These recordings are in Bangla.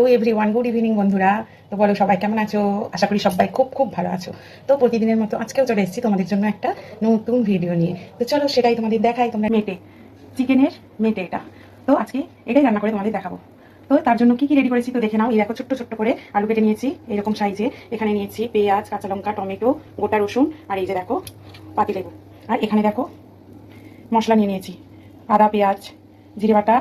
তো এভরি ওয়ান গুড ইভিনিং বন্ধুরা। তো বলো, সবাই কেমন আছো? আশা করি সবাই খুব খুব ভালো আছো। তো প্রতিদিনের মতো আজকেও চলে এসেছি তোমাদের জন্য একটা নতুন ভিডিও নিয়ে। তো চলো, সেটাই তোমাদের দেখাই তোমরা মেটে, চিকেনের মেটে এটা তো আজকে এটাই রান্না করে তোমাদের দেখাবো। তো তার জন্য কি কি রেডি করেছি তো দেখে নাও। এই দেখো, ছোট্ট ছোট্ট করে আলু কেটে নিয়েছি, এরকম সাইজে এখানে নিয়েছি পেঁয়াজ, কাঁচা লঙ্কা, টমেটো, গোটা রসুন, আর এই যে দেখো, পাতিলেবু। আর এখানে দেখো, মশলা নিয়ে নিয়েছি। আদা, পেঁয়াজ, জিরে বাটা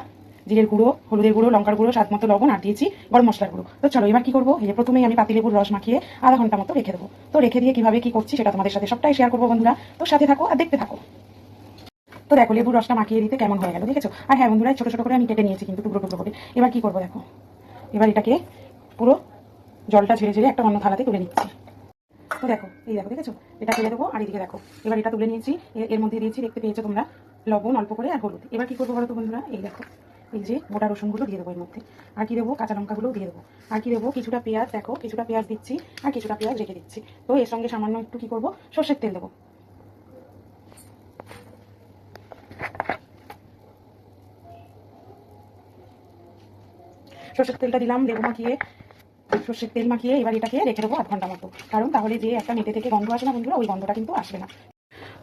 জিরের গুঁড়ো, হলুদের গুঁড়ো, লঙ্কার গুঁড়ো, স্বাদ মতো লবণ আর দিয়েছি গরম মশলার গুঁড়ো। তো চলো এবার কি করব? এই প্রথমেই আমি পাতিলেবুর রস মাখিয়ে আধা ঘণ্টা মতো রেখে দেবো। তো রেখে দিয়ে কীভাবে কি করছি সেটা তোমাদের সাথে সবটাই শেয়ার করব বন্ধুরা। তো সাথে থাকো আর দেখতে থাকো। তো দেখো, লেবুর রসটা মাখিয়ে দিতে কেমন হয়ে গেল, দেখেছ? আর হ্যাঁ বন্ধুরা ছোট ছোট করে আমি কেটে নিয়েছি কিন্তু টুকরো টুকরো করে। এবার কি করব দেখো? এবার এটাকে পুরো জলটা ঝেড়ে ঝেড়ে একটা অন্য থালাতে তুলে নিচ্ছি। তো দেখো, এই দেখো, দেখেছ? এটা তুলে দেবো আর এদিকে দেখো, এবার এটা তুলে নিয়েছি। এর মধ্যে দিয়েছি, দেখতে পেয়েছ তোমরা, লবণ অল্প করে আর হলুদ। এবার কি করব বলো তো বন্ধুরা? এই দেখো। এই যে গোটা রসুনগুলো দিয়ে দেবো এর মধ্যে। আর কি দেবো? কাঁচা লঙ্কাগুলো দিয়ে দেবো। আর কি দেবো? কিছুটা পেঁয়াজ, দেখো, কিছুটা পেঁয়াজ দিচ্ছি আর কিছুটা পেঁয়াজ রেখে দিচ্ছি। তো এর সঙ্গে সামান্য একটু কি করব? সর্ষের তেল দেবো। সর্ষের তেলটা দিলাম, লেবু মাখিয়ে, সর্ষের তেল মাখিয়ে এবার এটাকে রেখে দেবো আধ ঘণ্টা মতো। কারণ তাহলে যে একটা মেটে থেকে গন্ধ আসে না বন্ধুরা, ওই গন্ধটা কিন্তু আসবে না।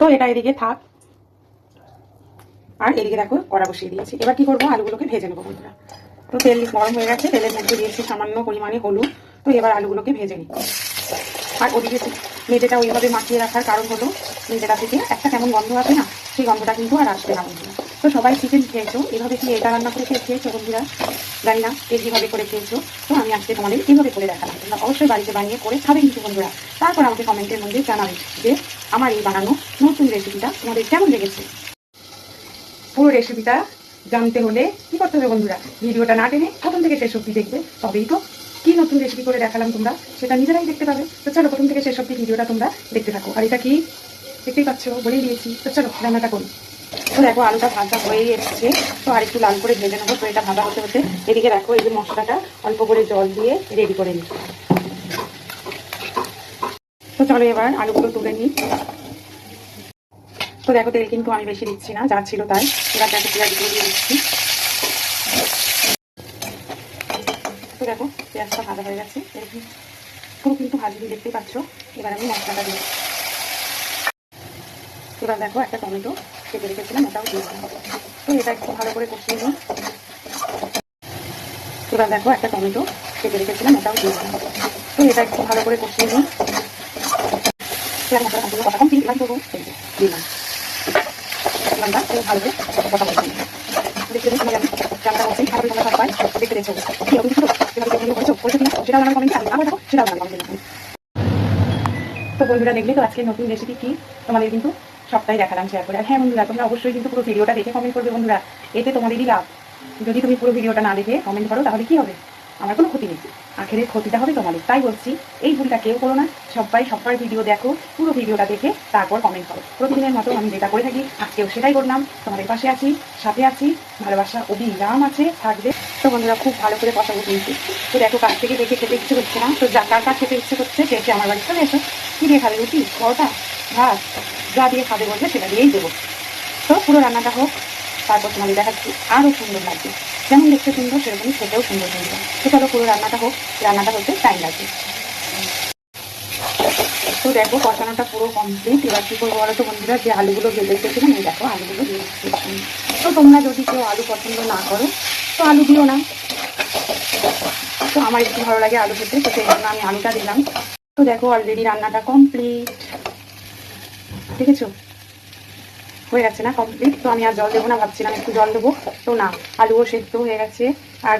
তো এটা এদিকে থাক। আর এদিকে দেখো কড়া বসিয়ে দিয়েছি। এবার কি করব? আলুগুলোকে ভেজে নেব বন্ধুরা। তো তেল গরম হয়ে গেছে, তেলের মধ্যে দিয়েছি সামান্য পরিমাণে হলুদ। তো এবার আলুগুলোকে ভেজে নিই আর ওদিকে মেঝেটা ওইভাবে মাখিয়ে রাখার কারণ হলো, মেঝেটা থেকে একটা কেমন গন্ধ আসে না, সেই গন্ধটা কিন্তু আর আসবে না বন্ধুরা। তো সবাই চিকেন খেয়েছো? এভাবে কি এটা রান্না করে খেয়ে খেয়েছো বন্ধুরা? জানি না কে যেভাবে করে খেয়েছো। তো আমি আজকে তোমাদের এইভাবে করে দেখালাম? তোমরা অবশ্যই বাড়িতে বানিয়ে করে খাবে কিন্তু বন্ধুরা। তারপর আমাকে কমেন্টের মধ্যে জানাবে যে আমার এই বানানো নতুন রেসিপিটা তোমাদের কেমন লেগেছে? পুরো রেসিপিটা জানতে হলে কি করতে হবে বন্ধুরা? ভিডিওটা না টেনে প্রথম থেকে শেষ অব্দি দেখবে। তবেই তো কি নতুন রেসিপি করে দেখালাম তোমরা, সেটা নিজেরাই দেখতে পাবে। তো চলো প্রথম থেকে শেষ অব্দি ভিডিওটা তোমরা দেখতে থাকো। আর এটা কি? দেখতেই পাচ্ছ, বলেই দিয়েছি। তো চলো, রান্নাটা করি। তো দেখো, আলুটা ভাজা হয়ে এসছে। তো আর একটু লাল করে ভেজে নেব। তো এটা ভাজা হতে হতে এদিকে রাখো এই যে মশলাটা অল্প করে জল দিয়ে রেডি করে নিচ্ছি। তো চলো এবার আলুগুলো তুলে নিই। তো দেখো তেল কিন্তু আমি বেশি দিচ্ছি না, যা ছিল তাই। এবার দেখো পেঁয়াজগুলো দিয়ে দিচ্ছি। তো দেখো, পেঁয়াজটা ভাজা হয়ে গেছে। পুরো কিন্তু ভাজবি দেখতেই পাচ্ছ। এবার আমি মশলাটা দিই এবার দেখো একটা টমেটো কেটে রেখেছিলাম, ওটাও দিয়ে তো এটা একটু ভালো করে কষিয়ে নিই। এবার দেখো একটা টমেটো কেটে রেখেছিলাম, ওটাও দিয়ে তো এটা একটু ভালো করে কষিয়ে নিই। এবার মশলা কথা দিলাম। ভালো করে কথা বলছি দেখতে জানটা বলছি? তোমরা সবাই দেখতে কমেন্টে তো বন্ধুরা, দেখলে তো আজকে নতুন রেসিপি কি? তোমাদের কিন্তু সবটাই দেখালাম শেয়ার করে। আর হ্যাঁ বন্ধুরা, তোমরা অবশ্যই কিন্তু পুরো ভিডিওটা দেখে কমেন্ট করবে বন্ধুরা। এতে তোমাদেরই লাভ। যদি তুমি পুরো ভিডিওটা না দেখে কমেন্ট করো, তাহলে কি হবে? আমার কোনো ক্ষতি নেই। আখেরের ক্ষতিটা হবে তোমাদের। তাই বলছি, এই ভুলটা কেউ করো না। সবাই সবার ভিডিও দেখো, পুরো ভিডিওটা দেখে তারপর কমেন্ট করো। প্রতিদিনের মতো আমি যেটা করে থাকি, আজকেও সেটাই করলাম। তোমাদের পাশে আছি, সাথে আছি, ভালোবাসা অবিরাম আছে, থাকবে। তো বন্ধুরা, খুব ভালো করে কথা বলছি তো দেখো কাছ থেকে দেখে খেতে ইচ্ছে করছে না। তো যা, কার কার খেতে ইচ্ছে করছে সে আমার বাড়ি চলে এসো। কী দিয়ে খাবে রুটি, পরোটা, ভাত, যা দিয়ে খাবে বলবে সেটা দিয়েই দেবো। তো পুরো রান্নাটা হোক, তারপর তোমাদের দেখাচ্ছি আরও সুন্দর লাগবে। যেমন দেখতে সুন্দর, সেরকমই খেতেও সুন্দর সুন্দর তো চলো পুরো রান্নাটা হোক, রান্নাটা হতে টাইম লাগবে তো দেখো কষানোটা পুরো কমপ্লিট এবার কী করব বলো তো বন্ধুরা, যে আলুগুলো ভেজে রেখেছিলাম, এই দেখো আলুগুলো তো তোমরা যদি কেউ আলু পছন্দ না করো, তো আলু দিও না। তো আমার একটু ভালো লাগে আলু খেতে, তো সেই জন্য আমি আলুটা দিলাম। তো দেখো অলরেডি রান্নাটা কমপ্লিট দেখেছ? হয়ে গেছে না কমপ্লিট তো আমি আর জল দেবো না, ভাবছিলাম একটু জল দেবো। তো না, আলুও সেদ্ধ হয়ে গেছে। আর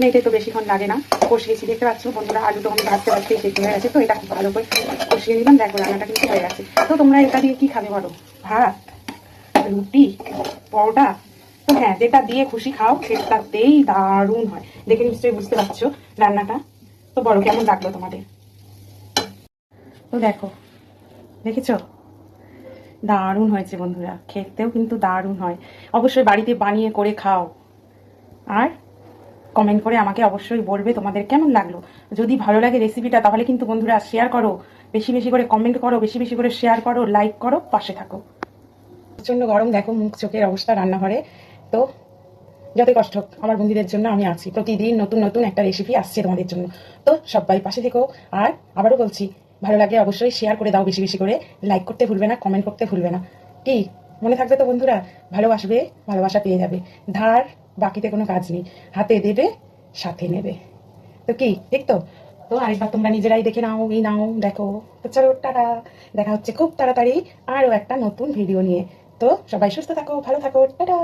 মেটে তো বেশিক্ষণ লাগে না। কষিয়েছি, দেখতে পাচ্ছ? বন্ধুরা আলুটা আমি ভাজতে ভাজতেই সেদ্ধ হয়ে গেছে। তো এটা খুব ভালো করে কষিয়ে দিলাম দেখো, রান্নাটা কিন্তু হয়ে গেছে। তো তোমরা এটা দিয়ে কি খাবে বলো? ভাত, রুটি, পরোটা? তো হ্যাঁ যেটা দিয়ে খুশি খাও, সেটাতেই দারুণ হয়। দেখে নিশ্চয়ই বুঝতে পারছ রান্নাটা। তো বলো, কেমন লাগল তোমাদের? তো দেখো, দেখেছ? দারুণ হয়েছে বন্ধুরা, খেতেও কিন্তু দারুণ হয়। অবশ্যই বাড়িতে বানিয়ে করে খাও। আর কমেন্ট করে আমাকে অবশ্যই বলবে তোমাদের কেমন লাগল। যদি ভালো লাগে রেসিপিটা তাহলে কিন্তু বন্ধুরা শেয়ার করো। বেশি বেশি করে কমেন্ট করো, বেশি বেশি করে শেয়ার করো লাইক করো, পাশে থাকো। প্রচণ্ড গরম, দেখো মুখ চোখের অবস্থা রান্নাঘরে। তো যতই কষ্ট হোক, আমার বন্ধুদের জন্য আমি আছি। প্রতিদিন নতুন নতুন একটা রেসিপি আসছে তোমাদের জন্য। তো সবাই পাশে থেকো। আর আবারও বলছি ভালো লাগলে অবশ্যই শেয়ার করে দাও বেশি বেশি করে। লাইক করতে ভুলবে না কমেন্ট করতে ভুলবে না। কি? মনে থাকবে তো বন্ধুরা, ভালোবাসবে, ভালোবাসা পেয়ে যাবে। ধার বাকিতে কোনো কাজ নেই। হাতে দেবে, সাথে নেবে। তো কি? ঠিক তো তো আরেকবার তোমরা নিজেরাই দেখে নাও, এই নাও, দেখো। তো চলো, টাটা। দেখা হচ্ছে খুব তাড়াতাড়ি আরও একটা নতুন ভিডিও নিয়ে। তো সবাই সুস্থ থাকো, ভালো থাকো। টাটা!